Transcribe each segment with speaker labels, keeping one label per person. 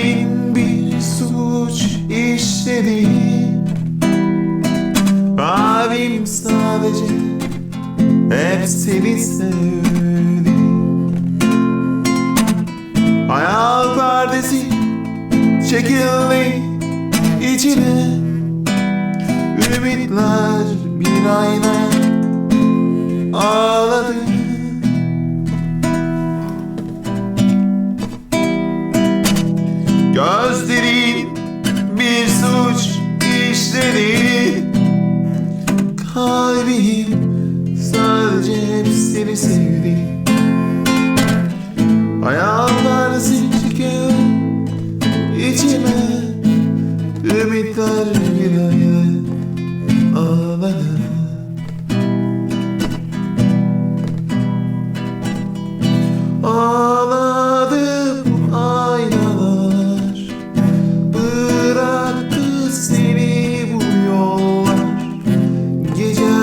Speaker 1: Kalbin bir suç işledi. Abim sadece hep seni sevdi. Hayal perdesi çekildi içine. Ümitler bir ayna Ağlar sevdi. Hayallar çekiyor içime Ümitler bir ayna ağladı Ağladı bu aynalar Bıraktı seni bu yollar. Geceler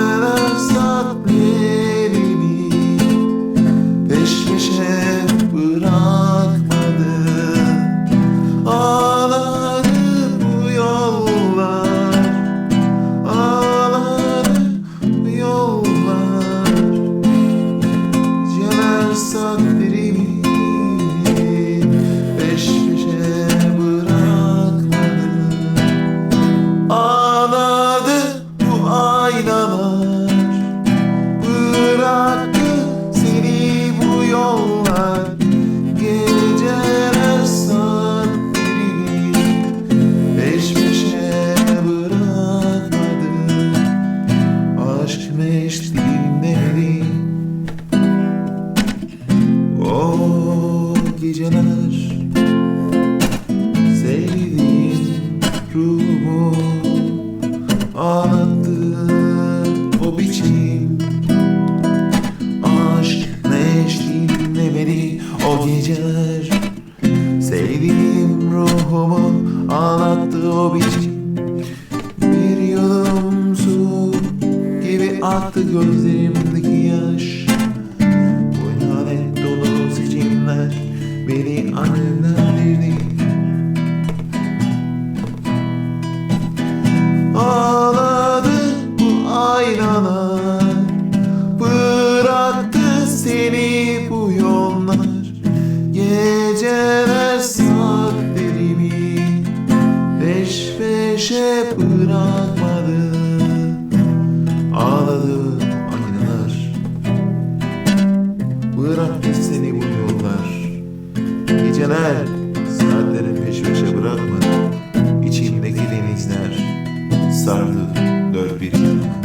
Speaker 1: geceler Sevdiğim ruhumu ağlattı o biçim Bir yudum su gibi aktı gözlerimdeki yaş. Bu ihanet dolu seçimler beni alevlendirdi peşe bırakmadı. Ağladı. Aynalar Bıraktı seni bu yollar. Geceler saatlerin peş peşe bırakmadı. İçimdeki denizler sardı dört bir yana.